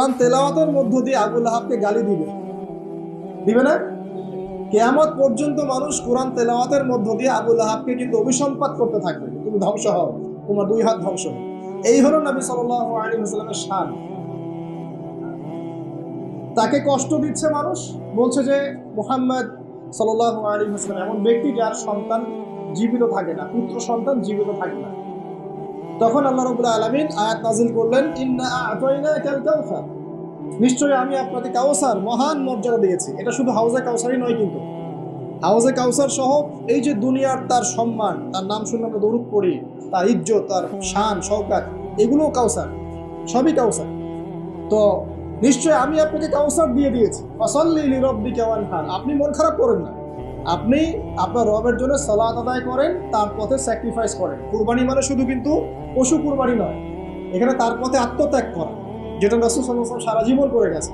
কোরআন তেলাওয়াতের মধ্য দিয়ে আবুল আহাবকে গালি দিবে। দিবে না? কেয়ামত পর্যন্ত মানুষ কোরআন তেলাওয়াতের মধ্য দিয়ে আবুল আহাবকে কিন্তু অভিসম্পাত করতে থাকবে। তুমি ধ্বংস হও, তোমার দুই হাত ধ্বংস হোক। এই হলো নবী ওয়াসাল্লামের শান। তাকে কষ্ট দিচ্ছে মানুষ, বলছে যে মোহাম্মদ সাল্লাল্লাহু আলাইহি ওয়াসাল্লাম এমন ব্যক্তি যার সন্তান জীবিত থাকে না, পুত্র সন্তান জীবিত থাকে না। তখন আল্লাহ রাব্বুল আলামিন আয়াত নাজিল করলেন নিশ্চয়ই আমি আপনাকে কাউসার মহান মর্যাদা দিয়েছি। এটা শুধু হাউজে কাউসারই নয় কিন্তু। হাউজে কাউসার সহ এই যে দুনিয়ার তার সম্মান, তার নাম শুনে আমরা দরুদ পড়ি, তার ইজ্জত, তার শান, শওকাত, এগুলোও কাউসার সবই কাউসার তো নিশ্চয় আমি আপনাকে কাউসার দিয়ে দিয়েছি। লিরব্বিকা ওয়ানহার। আপনি মন খারাপ করেন না। আপনি আপনার রবের জন্য সালাত আদায় করেন, তার পথে স্যাক্রিফাইস করেন। কুরবানি মানে শুধু কিন্তু পশু কুরবানি নয়, এখানে তার পথে আত্মত্যাগ করা, যেটা রসুল সাল্লাম সারা জীবন করে গেছে